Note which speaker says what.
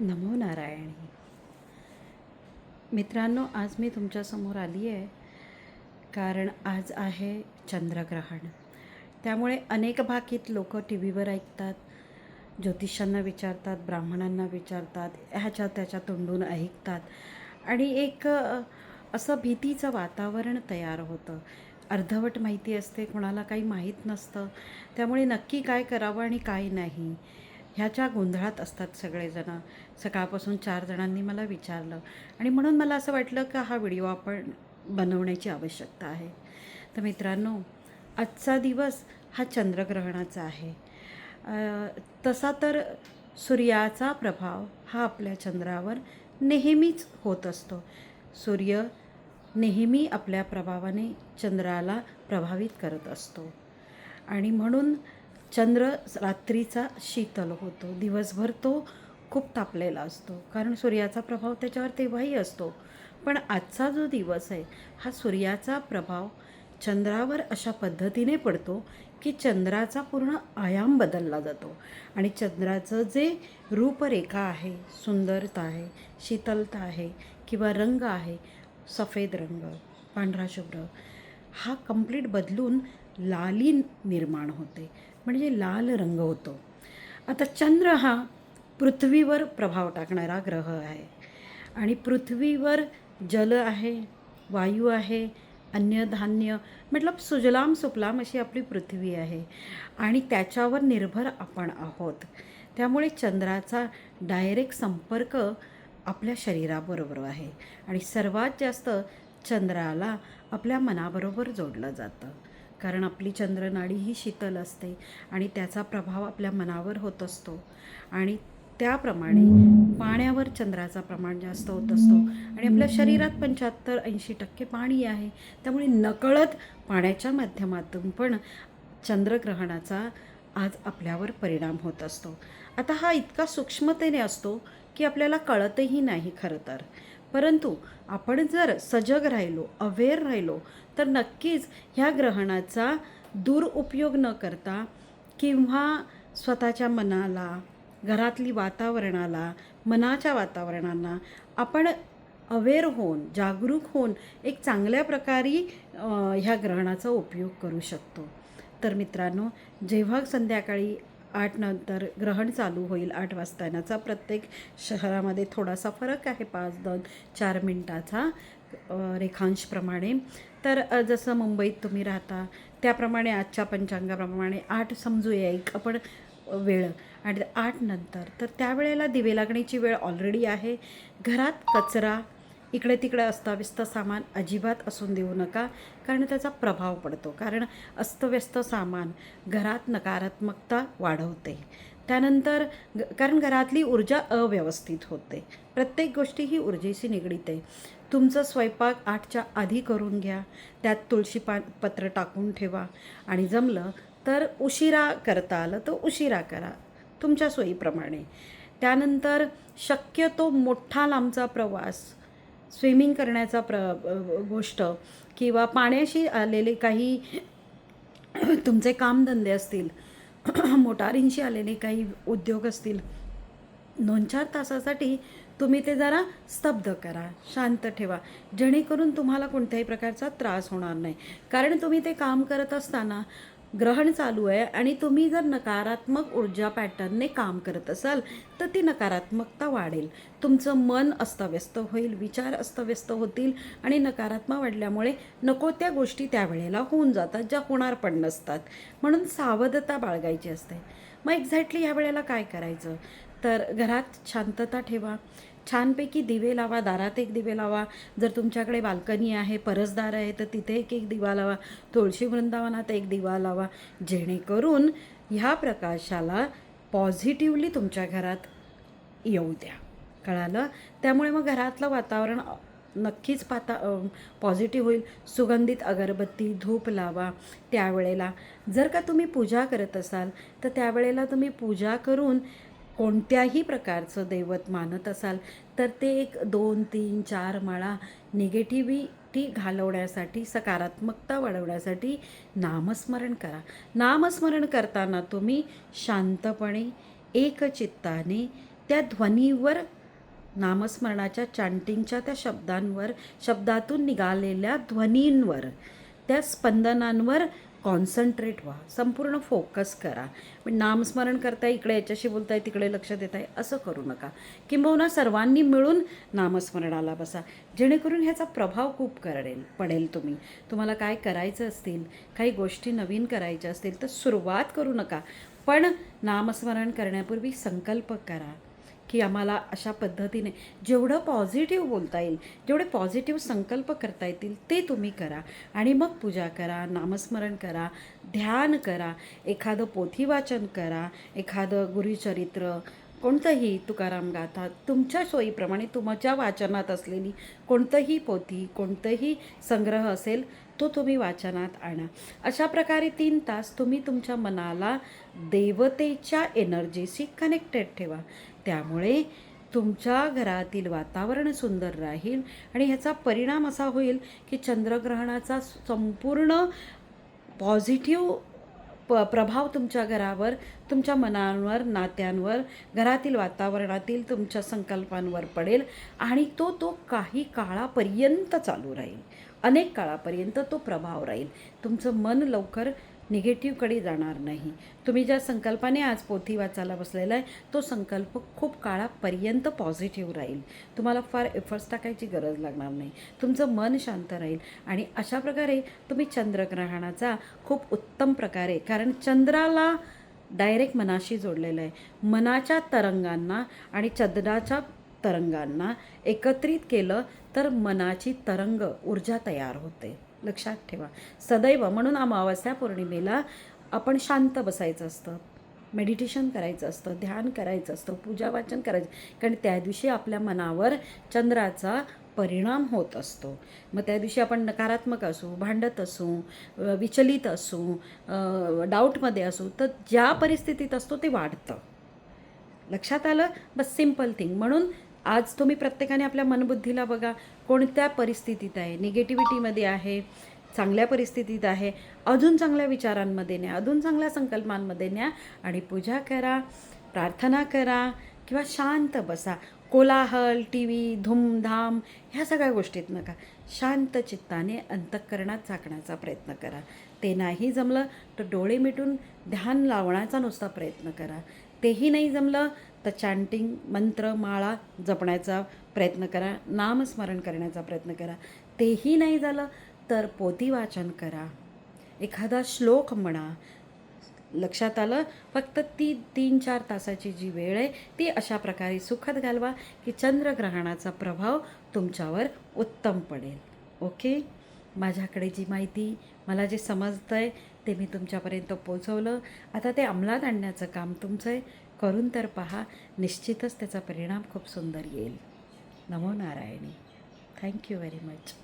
Speaker 1: नमो नारायणी. मित्रांनो आज मी तुमच्यासमोर आली आहे कारण आज आहे चंद्रग्रहण. त्यामुळे अनेक भाकीत लोक टी व्हीवर ऐकतात ज्योतिषांना विचारतात ब्राह्मणांना विचारतात ह्याच्या त्याच्या तोंडून ऐकतात. आणि एक असं भीतीचं वातावरण तयार होतं. अर्धवट माहिती असते कोणाला काही माहीत नसतं. त्यामुळे नक्की काय करावं आणि काय नाही. ह्याच्या गोंधळात असतात सगळेजणं. सकाळपासून चार जणांनी मला विचारलं. आणि म्हणून मला असं वाटलं का हा व्हिडिओ आपण बनवण्याची आवश्यकता आहे. तर मित्रांनो आजचा दिवस हा चंद्रग्रहणाचा आहे. तसा तर सूर्याचा प्रभाव हा आपल्या चंद्रावर नेहमीच होत असतो. सूर्य नेहमी आपल्या प्रभावाने चंद्राला प्रभावित करत असतो. आणि म्हणून चंद्र रात्रीचा शीतल होतो. दिवसभर तो खूप तापलेला असतो. कारण सूर्याचा प्रभाव त्याच्यावर तेव्हाही असतो. पण आजचा जो दिवस आहे हा सूर्याचा प्रभाव चंद्रावर अशा पद्धतीने पडतो की चंद्राचा पूर्ण आयाम बदलला जातो. आणि चंद्राचं जे रूपरेखा आहे सुंदरता आहे शीतलता आहे किंवा रंग आहे सफेद रंग पांढरा शुभ्र हा कंप्लीट बदलून लाली निर्माण होते. म्हणजे लाल रंग होतो. आता चंद्र हा पृथ्वीवर प्रभाव टाकणारा ग्रह आहे. आणि पृथ्वीवर जल आहे वायू आहे अन्नधान्य मतलब सुजलाम सुपलाम अशी आपली पृथ्वी आहे. आणि त्याच्यावर निर्भर आपण आहोत. त्यामुळे चंद्राचा डायरेक्ट संपर्क आपल्या शरीराबरोबर आहे. आणि सर्वात जास्त चंद्राला आपल्या मनाबरोबर जोडलं जातं. कारण आपली चंद्रनाडी ही शीतल असते आणि त्याचा प्रभाव आपल्या मनावर होत असतो. आणि त्याप्रमाणे पाण्यावर चंद्राचा प्रमाण जास्त होत असतो. आणि आपल्या शरीरात पंच्याहत्तर ऐंशी टक्के पाणी आहे. त्यामुळे नकळत पाण्याच्या माध्यमातून पण चंद्रग्रहणाचा आज आपल्यावर परिणाम होत असतो. आता हा इतका सूक्ष्मतेने असतो की आपल्याला कळतही नाही खरं तर. परंतु आपण जर सजग राहिलो अवेअर राहिलो तर नक्कीच ह्या ग्रहणाचा दुरुपयोग न करता किंवा स्वतःच्या मनाला घरातली वातावरणाला मनाच्या वातावरणांना आपण अवेअर होऊन जागरूक होऊन एक चांगल्या प्रकारे ह्या ग्रहणाचा उपयोग करू शकतो. तर मित्रांनो जेव्हा संध्याकाळी आठ नंतर ग्रहण चालू होईल आठ वाजता. येण्याचा प्रत्येक शहरामध्ये थोडासा फरक आहे पाच दोन चार मिनटाचा रेखांशप्रमाणे तर जसं मुंबईत तुम्ही राहता त्याप्रमाणे आजच्या पंचांगाप्रमाणे आठ समजूया एक आपण वेळ. आणि आठ नंतर तर त्यावेळेला दिवे लागण्याची वेळ ऑलरेडी आहे. घरात कचरा इकडे तिकडे अस्ताव्यस्त सामान अजिबात असून देऊ नका कारण त्याचा प्रभाव पडतो. कारण अस्तव्यस्त सामान घरात नकारात्मकता वाढवते. त्यानंतर ग कारण घरातली ऊर्जा अव्यवस्थित होते. प्रत्येक गोष्टी ही ऊर्जेशी निगडीत. आहे तुमचं स्वयंपाक आठच्या आधी करून घ्या. त्यात तुळशी पा पत्र टाकून ठेवा. आणि जमलं तर उशिरा करता आलं तर उशिरा करा. तुमच्या सोयीप्रमाणे. त्यानंतर शक्यतो मोठा लांबचा प्रवास स्विमिंग करण्याचा प्र गोष्ट किंवा पाण्याशी आलेले काही तुमचे कामधंदे असतील मोटारींशी आलेले काही उद्योग असतील दोन चार तासासाठी तुम्ही ते जरा स्तब्ध करा शांत ठेवा. जेणेकरून तुम्हाला कोणत्याही प्रकारचा त्रास होणार नाही. कारण तुम्ही ते काम करत असताना ग्रहण चालू आहे आणि तुम्ही जर नकारात्मक ऊर्जा पॅटर्नने काम करत असाल तर ती नकारात्मकता वाढेल. तुमचं मन अस्तव्यस्त होईल विचार अस्तव्यस्त होतील आणि नकारात्मक वाढल्यामुळे नको त्या गोष्टी त्यावेळेला होऊन जातात ज्या होणार पण नसतात. म्हणून सावधता बाळगायची असते. मग एक्झॅक्टली ह्या वेळेला काय करायचं? तर घरात शांतता ठेवा. छानपैकी दिवे लावा दारात एक दिवे लावा. जर तुमच्याकडे बाल्कनी आहे परसदार आहे तर तिथे एक एक दिवा लावा. तुळशी वृंदावनात एक दिवा लावा. जेणेकरून ह्या प्रकाशाला पॉझिटिव्हली तुमच्या घरात येऊ द्या. कळालं? त्यामुळे मग घरातलं वातावरण नक्कीच पाता पॉझिटिव्ह होईल. सुगंधित अगरबत्ती धूप लावा त्यावेळेला. जर का तुम्ही पूजा करत असाल तर त्यावेळेला तुम्ही पूजा करून कोणत्याही प्रकारचं दैवत मानत असाल तर ते एक दोन तीन चार माळा निगेटिव्हिटी घालवण्यासाठी सकारात्मकता वाढवण्यासाठी नामस्मरण करा. नामस्मरण करताना तुम्ही शांतपणे एकचित्ताने त्या ध्वनीवर नामस्मरणाच्या चांटिंगच्या त्या शब्दांवर शब्दातून निघालेल्या ध्वनींवर त्या स्पंदनांवर कॉन्सन्ट्रेट व्हा. संपूर्ण फोकस करा. पण नामस्मरण करताय इकडे याच्याशी बोलताय तिकडे लक्ष देत आहे असं करू नका. किंबहुना सर्वांनी मिळून नामस्मरणाला बसा. जेणेकरून ह्याचा प्रभाव खूप करेल पडेल तुम्ही. तुम्हाला काय करायचं असतील काही गोष्टी नवीन करायच्या असतील तर सुरुवात करू नका. पण नामस्मरण करण्यापूर्वी संकल्प करा. की आम्हाला अशा पद्धतीने जेवढं पॉझिटिव्ह बोलता येईल जेवढे पॉझिटिव्ह संकल्प करता येतील ते तुम्ही करा. आणि मग पूजा करा नामस्मरण करा ध्यान करा एखादं पोथी वाचन करा एखादं गुरुचरित्र कोणतंही तुकाराम गाथा तुमच्या सोयीप्रमाणे तुमच्या वाचनात असलेली कोणतंही पोथी कोणतंही संग्रह असेल तो तुम्ही वाचनात आणा. अशा प्रकारे तीन तास तुम्ही तुमच्या मनाला देवतेच्या एनर्जीशी कनेक्टेड ठेवा. त्यामुळे तुमच्या घरातील वातावरण सुंदर राहील आणि ह्याचा परिणाम असा होईल की चंद्रग्रहणाचा संपूर्ण पॉझिटिव्ह प प्रभाव तुमच्या घरावर तुमच्या मनांवर नात्यांवर घरातील वातावरणातील तुमच्या संकल्पांवर पडेल आणि तो तो काही काळापर्यंत चालू राहील. अनेक काळापर्यंत तो प्रभाव राहील. तुमचं मन लवकर निगेटिव्हकडे जाणार नाही. तुम्ही ज्या संकल्पाने आज पोथी वाचायला बसलेला आहे तो संकल्प खूप काळापर्यंत पॉझिटिव्ह राहील. तुम्हाला फार एफर्ट्स टाकायची गरज लागणार नाही. तुमचं मन शांत राहील आणि अशा प्रकारे तुम्ही चंद्रग्रहणाचा खूप उत्तम प्रकारे कारण चंद्राला डायरेक्ट मनाशी जोडलेलं आहे. मनाच्या तरंगांना आणि चंद्राच्या तरंगांना एकत्रित केलं तर मनाची तरंग ऊर्जा तयार होते. लक्षात ठेवा. सदैव म्हणून अमावस्या पौर्णिमेला आपण शांत बसायचं असतं. मेडिटेशन करायचं असतं ध्यान करायचं असतं पूजा वाचन करायचं कारण त्या दिवशी आपल्या मनावर चंद्राचा परिणाम होत असतो. मग त्या दिवशी आपण नकारात्मक असू भांडत असू विचलित असू डाऊटमध्ये असू तर ज्या परिस्थितीत असतो ते वाढतं. लक्षात आलं? बस सिंपल थिंग म्हणून आज तुम्ही प्रत्येकाने आपल्या मनबुद्धीला बघा कोणत्या परिस्थितीत आहे? निगेटिव्हिटीमध्ये आहे चांगल्या परिस्थितीत आहे अजून चांगल्या विचारांमध्ये न्या अजून चांगल्या संकल्पांमध्ये न्या आणि पूजा करा प्रार्थना करा किंवा शांत बसा. कोलाहल टी व्ही धूमधाम ह्या सगळ्या गोष्टीत नका. शांत चित्ताने अंतःकरणात झाकण्याचा प्रयत्न करा. ते नाही जमलं तर डोळे मिटून ध्यान लावण्याचा नुसता प्रयत्न करा. तेही नाही जमलं तर चॅन्टिंग मंत्र माळा जपण्याचा प्रयत्न करा नामस्मरण करण्याचा प्रयत्न करा. तेही नाही झालं तर पोती वाचन करा. एखादा श्लोक म्हणा लक्षात आलं फक्त ती तीन चार तासाची जी वेळ आहे ती अशा प्रकारे सुखद घालवा की चंद्रग्रहणाचा प्रभाव तुमच्यावर उत्तम पडेल. ओके? माझ्याकडे जी माहिती मला जे समजतं आहे ते मी तुमच्यापर्यंत पोचवलं आता ते अंमलात आणण्याचं काम तुमचं आहे. करून तर पहा निश्चितच त्याचा परिणाम खूप सुंदर येईल. नमो Narayani. Thank you very much